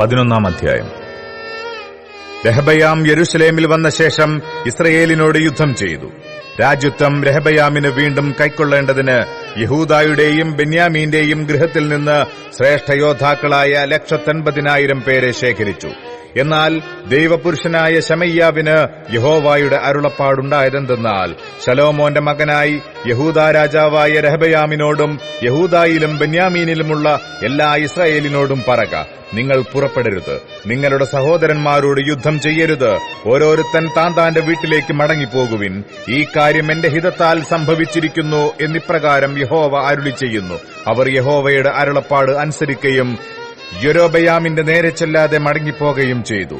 പതിനൊന്നാം അധ്യായം. രഹബയാം യെരുസലേമിൽ വന്ന ശേഷം ഇസ്രയേലിനോട് യുദ്ധം ചെയ്തു. രാജ്യത്വം രഹബയാമിന് വീണ്ടും കൈക്കൊള്ളേണ്ടതിന് യഹൂദായുടെയും ബെന്യാമീന്റെയും ഗൃഹത്തിൽ നിന്ന് ശ്രേഷ്ഠ യോദ്ധാക്കളായ ലക്ഷത്തൊൻപതിനായിരം പേരെ ശേഖരിച്ചു. എന്നാൽ ദൈവപുരുഷനായ ശമയ്യാവിന് യഹോവായുടെ അരുളപ്പാടുണ്ടായതെന്തെന്നാൽ ശലോമോന്റെ മകനായി യഹൂദ രാജാവായ രഹബയാമിനോടും യഹൂദായിലും ബെന്യാമീനിലുമുള്ള എല്ലാ ഇസ്രായേലിനോടും പറക. നിങ്ങൾ പുറപ്പെടരുത്. നിങ്ങളുടെ സഹോദരന്മാരോട് യുദ്ധം ചെയ്യരുത്. ഓരോരുത്തൻ താൻ താന്റെ വീട്ടിലേക്ക് മടങ്ങിപ്പോകുവിൻ. ഈ കാര്യം എന്റെ ഹിതത്താൽ സംഭവിച്ചിരിക്കുന്നു എന്നിപ്രകാരം യഹോവ അരുളി ചെയ്യുന്നു. അവർ യഹോവയുടെ അരുളപ്പാട് അനുസരിക്കുകയും യൊരോബയാമിന്റെ നേരെ ചെല്ലാതെ മടങ്ങിപ്പോകുകയും ചെയ്തു.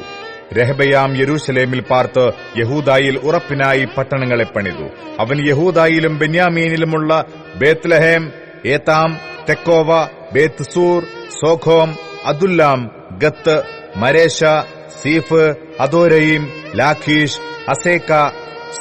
രഹബയാം യെരൂശലേമിൽ പാർത്ത് യഹൂദായിൽ ഉറപ്പിനായി പട്ടണങ്ങളെ പണിതു. അവൻ യഹൂദായിലും ബെന്യാമീനിലുമുള്ള Bethlehem Etam Tekoa Bethzur Zur Soco Adullam Gath Mareshah Ziph Adoraim Lachish Azekah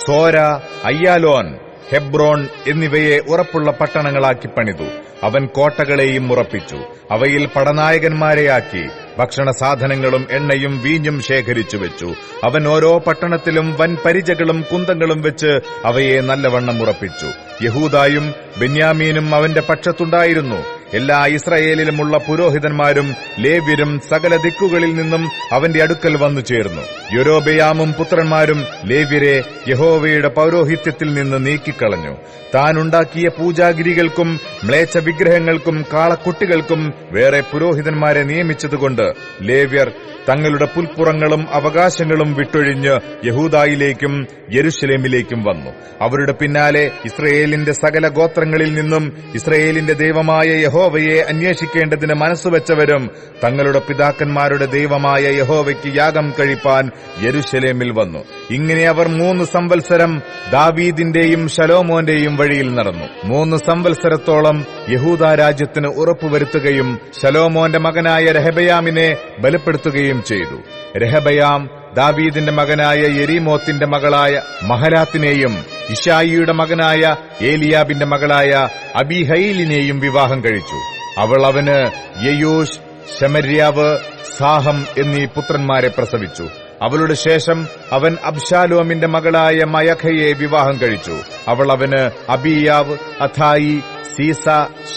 Zorah Aijalon Hebron എന്നിവയെ ഉറപ്പുള്ള പട്ടണങ്ങളാക്കി പണിതു. അവൻ കോട്ടകളെയും ഉറപ്പിച്ചു. അവയിൽ പടനായകന്മാരെയാക്കി ഭക്ഷണ സാധനങ്ങളും എണ്ണയും വീഞ്ഞും ശേഖരിച്ചു വെച്ചു. അവൻ ഓരോ പട്ടണത്തിലും വൻ പരിചകളും കുന്തങ്ങളും വെച്ച് അവയെ നല്ലവണ്ണം ഉറപ്പിച്ചു. യഹൂദായും ബെന്യാമീനും അവന്റെ പക്ഷത്തുണ്ടായിരുന്നു. എല്ലാ ഇസ്രയേലിലുമുള്ള പുരോഹിതന്മാരും ലേവ്യരും സകല ദിക്കുകളിൽ നിന്നും അവന്റെ അടുക്കൽ വന്നു ചേർന്നു. യൊരോബയാമും പുത്രന്മാരും ലേവ്യരെ യഹോവയുടെ പൗരോഹിത്യത്തിൽ നിന്ന് നീക്കിക്കളഞ്ഞു. താനുണ്ടാക്കിയ പൂജാഗിരികൾക്കും മ്ലേച്ഛ വിഗ്രഹങ്ങൾക്കും കാളക്കുട്ടികൾക്കും വേറെ പുരോഹിതന്മാരെ നിയമിച്ചതുകൊണ്ട് ലേവ്യർ തങ്ങളുടെ പുൽപ്പുറങ്ങളും അവകാശങ്ങളും വിട്ടൊഴിഞ്ഞ് യഹൂദായിലേക്കും യെരുഷലേമിലേക്കും വന്നു. അവരുടെ പിന്നാലെ ഇസ്രയേലിന്റെ സകല ഗോത്രങ്ങളിൽ നിന്നും ഇസ്രയേലിന്റെ ദൈവമായ യഹോവയെ അന്വേഷിക്കേണ്ടതിന് മനസ്സുവെച്ചവരും തങ്ങളുടെ പിതാക്കന്മാരുടെ ദൈവമായ യഹോവയ്ക്ക് യാഗം കഴിപ്പാൻ യരുഷലേമിൽ വന്നു. ഇങ്ങനെ അവർ മൂന്ന് സംവത്സരം ദാവീദിന്റെയും ശലോമോന്റെയും വഴിയിൽ നടന്നു. മൂന്ന് സംവത്സരത്തോളം യഹൂദ രാജ്യത്തിന് ഉറപ്പുവരുത്തുകയും ശലോമോന്റെ മകനായ രഹബയാമിനെ ബലപ്പെടുത്തുകയും ചെയ്തു. രഹബയാം ദാവീദിന്റെ മകനായ യെരീമോത്തിന്റെ മകളായ മഹലാത്തിനെയും ഇഷായിയുടെ മകനായ ഏലിയാബിന്റെ മകളായ അബിഹൈലിനെയും വിവാഹം കഴിച്ചു. അവൾ അവന് യയോഷ് ശമര്യാവ് സാഹം എന്നീ പുത്രന്മാരെ പ്രസവിച്ചു. അവളുടെ ശേഷം അവൻ അബ്ശാലോമിന്റെ മകളായ മയഖയെ വിവാഹം കഴിച്ചു. അവൾ അവന് അബിയാവ് അഥായി സീസ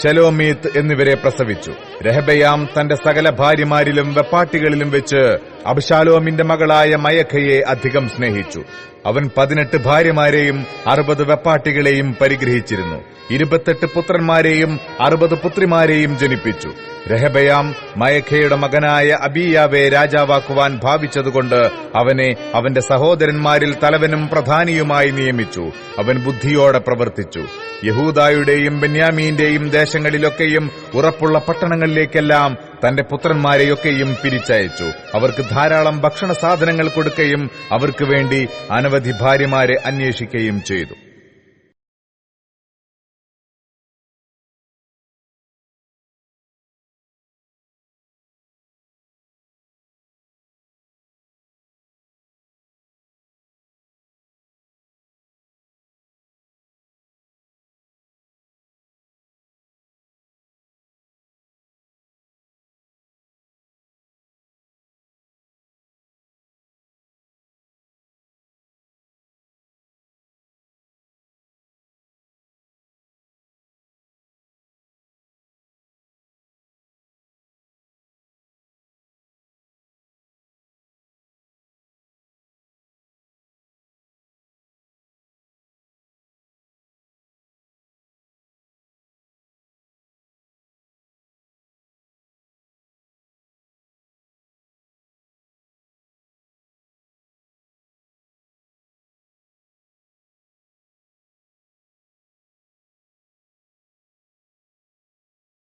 ശലോമീത്ത് എന്നിവരെ പ്രസവിച്ചു. രഹബയാം തന്റെ സകല ഭാര്യമാരിലും വെപ്പാട്ടികളിലും വെച്ച് അബ്ശാലോമിന്റെ മകളായ മയഖയെ അധികം സ്നേഹിച്ചു. അവൻ പതിനെട്ട് ഭാര്യമാരെയും അറുപത് വെപ്പാട്ടികളെയും പരിഗ്രഹിച്ചിരുന്നു. ഇരുപത്തെട്ട് പുത്രന്മാരെയും അറുപത് പുത്രിമാരെയും ജനിപ്പിച്ചു. രഹബയാം മയഖയുടെ മകനായ അബിയാവെ രാജാവാക്കുവാൻ ഭാവിച്ചതുകൊണ്ട് അവനെ അവന്റെ സഹോദരന്മാരിൽ തലവനും പ്രധാനിയുമായി നിയമിച്ചു. അവൻ ബുദ്ധിയോടെ പ്രവർത്തിച്ചു. യഹൂദായുടെയും ബെന്യാമീന്റെയും ദേശങ്ങളിലൊക്കെയും ഉറപ്പുള്ള പട്ടണങ്ങളിലേക്കെല്ലാം തന്റെ പുത്രന്മാരെയൊക്കെയും പിരിച്ചയച്ചു. അവർക്ക് ധാരാളം ഭക്ഷണ സാധനങ്ങൾ കൊടുക്കുകയും അവർക്ക് വേണ്ടി അനവധി ഭാര്യമാരെ അന്വേഷിക്കുകയും ചെയ്തു.